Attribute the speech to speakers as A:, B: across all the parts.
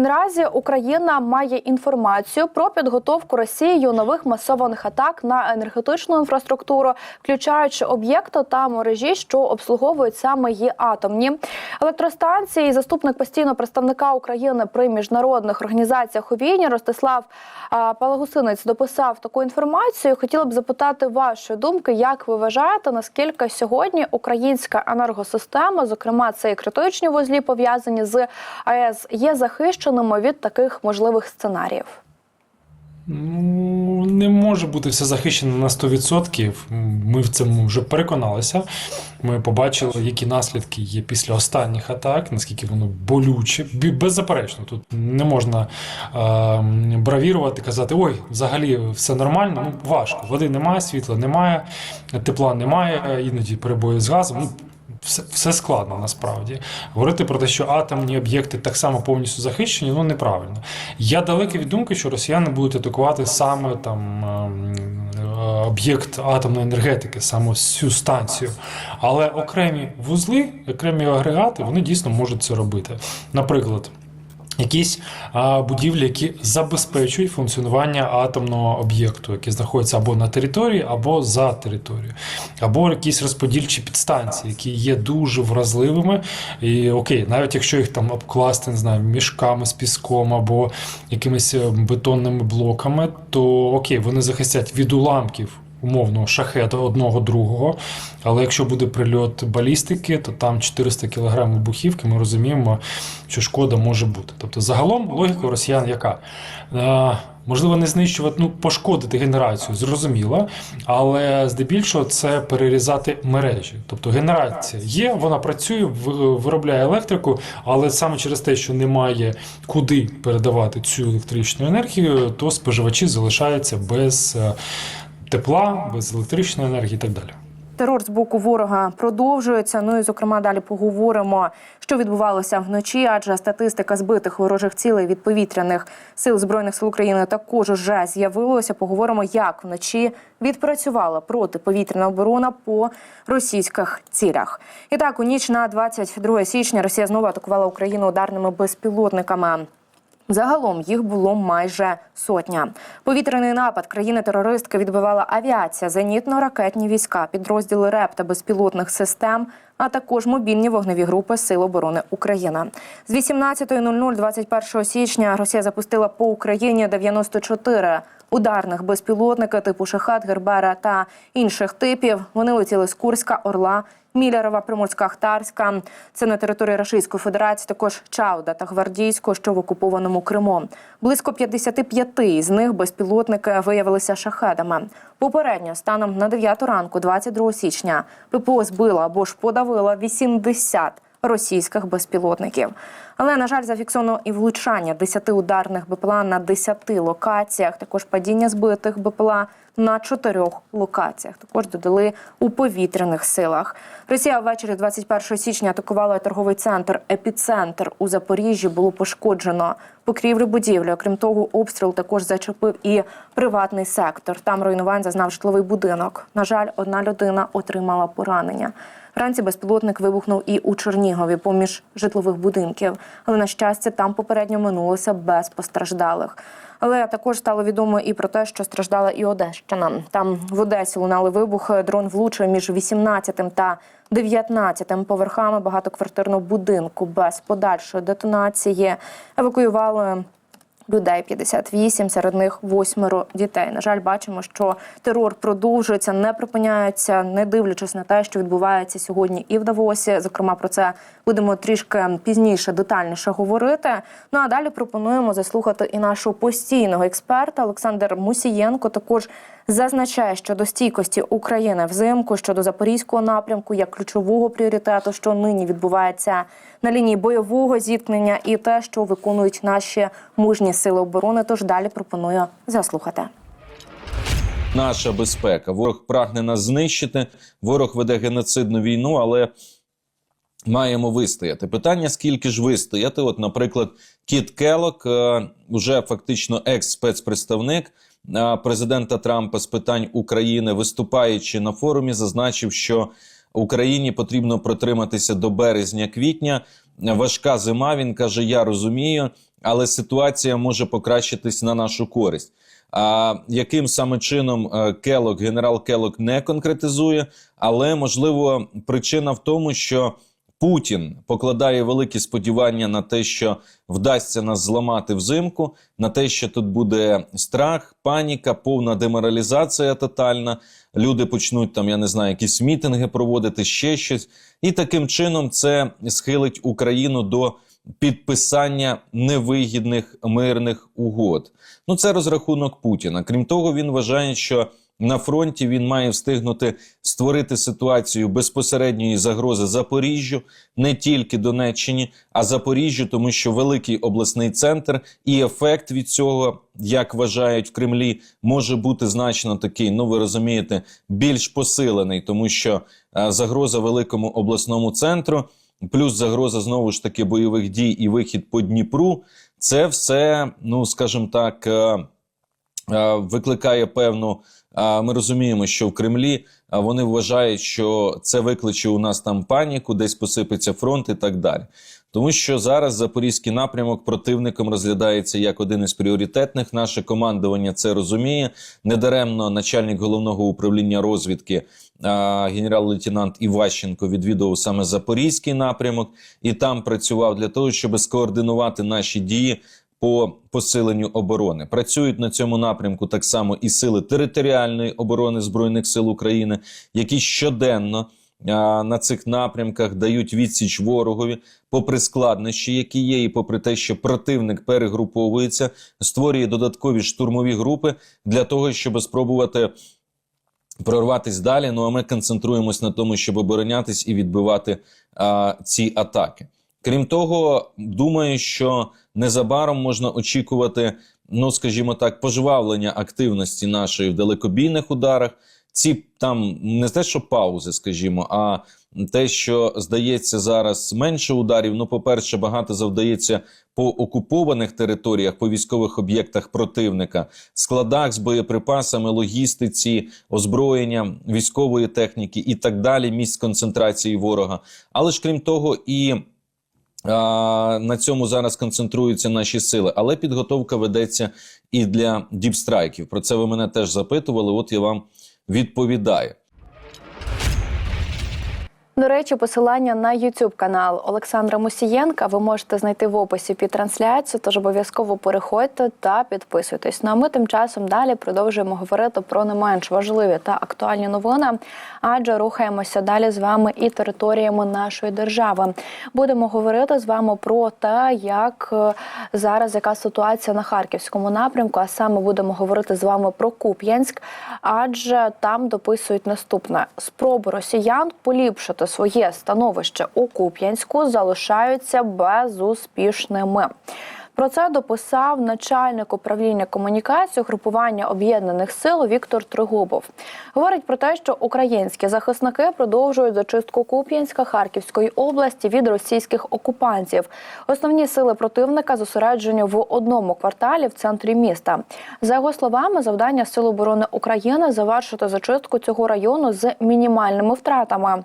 A: Наразі Україна має інформацію про підготовку Росією нових масованих атак на енергетичну інфраструктуру, включаючи об'єкти та мережі, що обслуговують саме її атомні електростанції. Заступник постійного представника України при міжнародних організаціях у війні Ростислав Палагусинець дописав таку інформацію. Хотіла б запитати вашої думки, як ви вважаєте, наскільки сьогодні українська енергосистема, зокрема це і критичні вузлі пов'язані з АЕС, є захищеними від таких можливих сценаріїв?
B: Ну, не може бути все захищено на 100%. Ми в цьому вже переконалися. Ми побачили, які наслідки є після останніх атак, наскільки воно болюче. Беззаперечно, тут не можна е, бравірувати, казати, ой, взагалі все нормально. Ну, важко. Води немає, світла немає, тепла немає, іноді перебої з газом. Ну, все, все складно насправді. Говорити про те, що атомні об'єкти так само повністю захищені, ну неправильно. Я далекий від думки, що росіяни будуть атакувати саме там ем, е, об'єкт атомної енергетики, саме цю станцію. Але окремі вузли, окремі агрегати, вони дійсно можуть це робити. Наприклад. Якісь будівлі, які забезпечують функціонування атомного об'єкту, який знаходиться або на території, або за територією, або якісь розподільчі підстанції, які є дуже вразливими. І окей, навіть якщо їх там обкласти, не знаю, мішками з піском або якимись е, бетонними блоками, то окей, вони захистять від уламків. Умовно, шахета одного другого. Але якщо буде прильот балістики, то там 400 кг вибухівки, ми розуміємо, що шкода може бути. Тобто, загалом логіка росіян яка? Е, можливо, не знищувати, ну, пошкодити генерацію, зрозуміло, але здебільшого це перерізати мережі. Тобто генерація є, вона працює, виробляє електрику, але саме через те, що немає куди передавати цю електричну енергію, то споживачі залишаються без е, тепла, без електричної енергії і так далі.
C: Терор з боку ворога продовжується. Ну і зокрема далі поговоримо, що відбувалося вночі, адже статистика збитих ворожих цілей від повітряних сил збройних сил України також вже з'явилося. Поговоримо, як вночі відпрацювала протиповітряна оборона по російських цілях. І так, у ніч на 22 січня Росія знову атакувала Україну ударними безпілотниками. Загалом їх було майже сотня. Повітряний напад країни-терористки відбивала авіація, зенітно-ракетні війська, підрозділи РЕП та безпілотних систем, а також мобільні вогневі групи Сил оборони України. З 18.00 21 січня Росія запустила по Україні 94 ударних безпілотника типу Шахат, Гербера та інших типів. Вони летіли з Курська, Орла. Мілярова, Приморська, Ахтарська. Це на території Російської Федерації, також Чауда та Гвардійського, що в окупованому Криму. Близько 55 з них безпілотники виявилися шахедами. Попередньо, станом на 9 ранку, 22 січня, ППО збила або ж подавила 80 російських безпілотників. Але, на жаль, зафіксовано і влучання 10 ударних БПЛА на 10 локаціях, також падіння збитих БПЛА на чотирьох локаціях. Також додали у повітряних силах. Росія ввечері 21 січня атакувала торговий центр Епіцентр у Запоріжжі. Було пошкоджено покрівлю будівлі. Окрім того, обстріл також зачепив і приватний сектор. Там руйнувань зазнав житловий будинок. На жаль, одна людина отримала поранення. Вранці безпілотник вибухнув і у Чернігові поміж житлових будинків. Але на щастя, там попередньо минулося без постраждалих. Але також стало відомо і про те, що страждала і Одещина. Там в Одесі лунали вибухи. Дрон влучив між 18 та 19 поверхами багатоквартирного будинку без подальшої детонації. Евакуювали людей 58, серед них восьмеро дітей. На жаль, бачимо, що терор продовжується, не припиняється, не дивлячись на те, що відбувається сьогодні і в Давосі. Зокрема, про це будемо трішки пізніше детальніше говорити. Ну а далі пропонуємо заслухати і нашого постійного експерта Олександр Мусієнко. Також зазначає щодо стійкості України взимку щодо запорізького напрямку як ключового пріоритету, що нині відбувається на лінії бойового зіткнення, і те, що виконують наші мужні сили оборони. Тож далі пропоную заслухати.
D: наша безпека. Ворог прагне нас знищити. Ворог веде геноцидну війну, але маємо вистояти. Питання: скільки ж вистояти? От, наприклад, Кіт Келок, е, уже фактично екс-спецпредставник е, президента Трампа з питань України, виступаючи на форумі, зазначив, що Україні потрібно протриматися до березня-квітня. Важка зима. Він каже: Я розумію. але ситуація може покращитись на нашу користь. А яким саме чином е, Келок, генерал Келок не конкретизує, але можливо причина в тому, що Путін покладає великі сподівання на те, що вдасться нас зламати взимку, на те, що тут буде страх, паніка, повна деморалізація тотальна. Люди почнуть там, я не знаю, якісь мітинги проводити, ще щось, і таким чином це схилить Україну до підписання невигідних мирних угод. Ну це розрахунок Путіна. Крім того, він вважає, що на фронті він має встигнути створити ситуацію безпосередньої загрози Запоріжжю, не тільки Донеччині, а Запоріжжю, тому що великий обласний центр і ефект від цього, як вважають в Кремлі, може бути значно такий. Ну ви розумієте, більш посилений, тому що е, загроза великому обласному центру, плюс загроза знову ж таки бойових дій і вихід по Дніпру. Це все, ну скажімо так. е, е, викликає певну. Ми розуміємо, що в Кремлі вони вважають, що це викличе у нас там паніку, десь посипеться фронт і так далі. Тому що зараз запорізький напрямок противником розглядається як один із пріоритетних. Наше командування це розуміє. Недаремно начальник головного управління розвідки генерал-лейтенант Іващенко відвідував саме запорізький напрямок і там працював для того, щоб скоординувати наші дії по посиленню оборони. Працюють на цьому напрямку так само і сили територіальної оборони збройних сил України, які щоденно на цих напрямках дають відсіч ворогові, попри складнощі, які є, і попри те, що противник перегруповується, створює додаткові штурмові групи для того, щоб спробувати. Прорватись далі, ну а ми концентруємось на тому, щоб оборонятись і відбивати а, ці атаки. Крім того, думаю, що незабаром можна очікувати, ну скажімо так, пожвавлення активності нашої в далекобійних ударах. Ці там не те, що паузи, скажімо, а те, що здається зараз менше ударів. Ну, по-перше, багато завдається по окупованих територіях, по військових об'єктах противника, складах з боєприпасами, логістиці, озброєння, військової техніки і так далі, місць концентрації ворога. Але ж крім того, і на цьому зараз концентруються наші сили, але підготовка ведеться і для діпстрайків. Про це ви мене теж запитували. От я вам відповідаю.
A: До речі, посилання на YouTube канал Олександра Мусієнка ви можете знайти в описі під трансляцію, тож обов'язково переходьте та підписуйтесь. Ну а ми тим часом далі продовжуємо говорити про не менш важливі та актуальні новини, адже рухаємося далі з вами і територіями нашої держави. Будемо говорити з вами про те, як е, зараз яка ситуація на харківському напрямку. А саме будемо говорити з вами про Куп'янськ, адже там дописують наступне: спроби росіян поліпшити своє становище у Куп'янську залишаються безуспішними. Про це дописав начальник управління комунікації групування об'єднаних сил Віктор Тригубов. Говорить про те, що українські захисники продовжують зачистку Куп'янська Харківської області від російських окупантів. Основні сили противника зосереджені в одному кварталі в центрі міста. За його словами, завдання Сил оборони України завершити зачистку цього району з мінімальними втратами.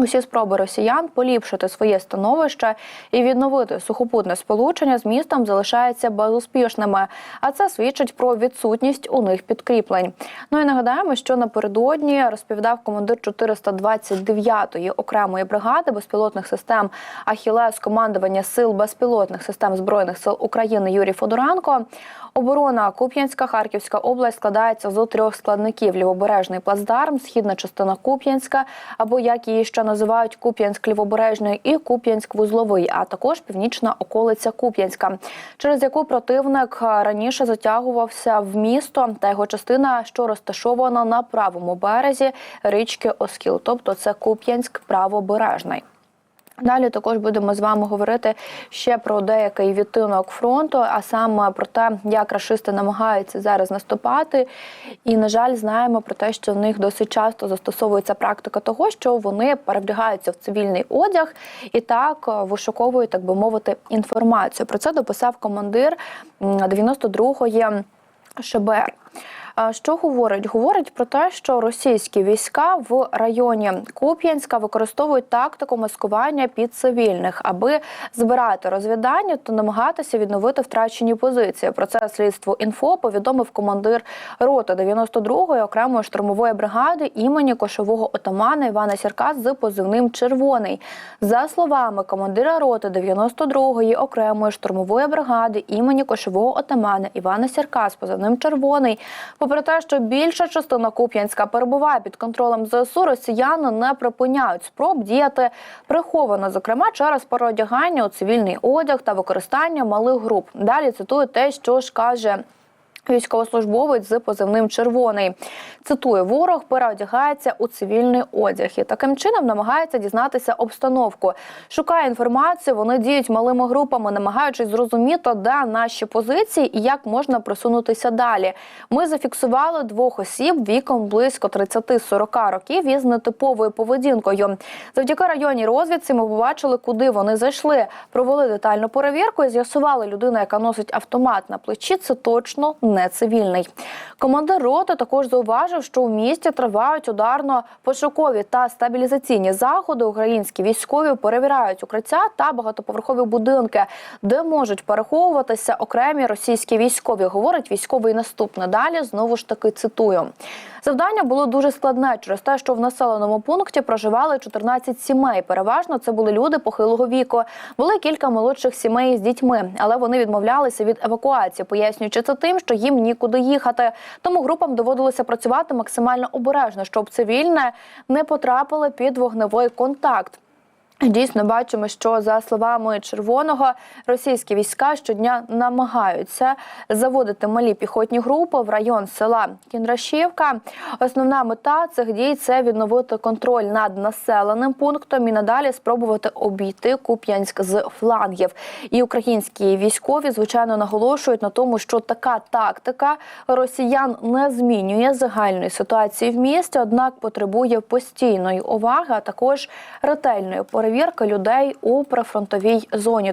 A: Усі спроби росіян поліпшити своє становище і відновити сухопутне сполучення з містом залишаються безуспішними. А це свідчить про відсутність у них підкріплень. Ну і нагадаємо, що напередодні розповідав командир 429-ї окремої бригади безпілотних систем Ахілес командування сил безпілотних систем збройних сил України Юрій Федоренко. Оборона Куп'янська, Харківська область складається з трьох складників: лівобережний плацдарм, східна частина Куп'янська, або як її ще називають Куп'янськ лівобережний і Куп'янськ вузловий, а також північна околиця Куп'янська, через яку противник раніше затягувався в місто та його частина, що розташована на правому березі річки Оскіл, тобто це Куп'янськ правобережний. Далі також будемо з вами говорити ще про деякий відтинок фронту, а саме про те, як рашисти намагаються зараз наступати. І, на жаль, знаємо про те, що в них досить часто застосовується практика того, що вони перевдягаються в цивільний одяг і так е, вишуковують, так би мовити, інформацію. Про це дописав командир м, 92-ї ШБР. Що говорить? Говорить про те, що російські війська в районі Куп'янська використовують тактику маскування під цивільних, аби збирати розвідання та намагатися відновити втрачені позиції. Про це слідство інфо повідомив командир роти 92-ї окремої штурмової бригади імені кошового отамана Івана Сірка з позивним Червоний. За словами командира роти 92-ї окремої штурмової бригади імені кошового отамана Івана Сірка з позивним Червоний. Попри те, що більша частина Куп'янська перебуває під контролем ЗСУ, росіяни не припиняють спроб діяти приховано, зокрема через переодягання у цивільний одяг та використання малих груп. Далі цитую те, що ж каже. Військовослужбовець з позивним червоний цитую: ворог переодягається у цивільний одяг і таким чином намагається дізнатися обстановку. Шукає інформацію. Вони діють малими групами, намагаючись зрозуміти, де наші позиції і як можна просунутися далі. Ми зафіксували двох осіб віком близько 30-40 років із нетиповою поведінкою. Завдяки районній розвідці ми побачили, куди вони зайшли. Провели детальну перевірку і з'ясували людина, яка носить автомат на плечі. Це точно цивільний. Командир роти також зауважив, що у місті тривають ударно-пошукові та стабілізаційні заходи. Українські військові перевіряють укриття та багатоповерхові будинки, де можуть переховуватися окремі російські військові. Говорить військовий наступне. Далі знову ж таки цитую. Завдання було дуже складне через те, що в населеному пункті проживали 14 сімей. Переважно це були люди похилого віку. Були кілька молодших сімей з дітьми, але вони відмовлялися від евакуації, пояснюючи це тим, що їм нікуди їхати. Тому групам доводилося працювати максимально обережно, щоб цивільне не потрапили під вогневий контакт. Дійсно, бачимо, що за словами червоного, російські війська щодня намагаються заводити малі піхотні групи в район села Кіндрашівка. Основна мета цих дій це відновити контроль над населеним пунктом і надалі спробувати обійти Куп'янськ з флангів. І українські військові звичайно наголошують на тому, що така тактика росіян не змінює загальної ситуації в місті однак потребує постійної уваги, а також ретельної перевірки людей у прифронтовій зоні.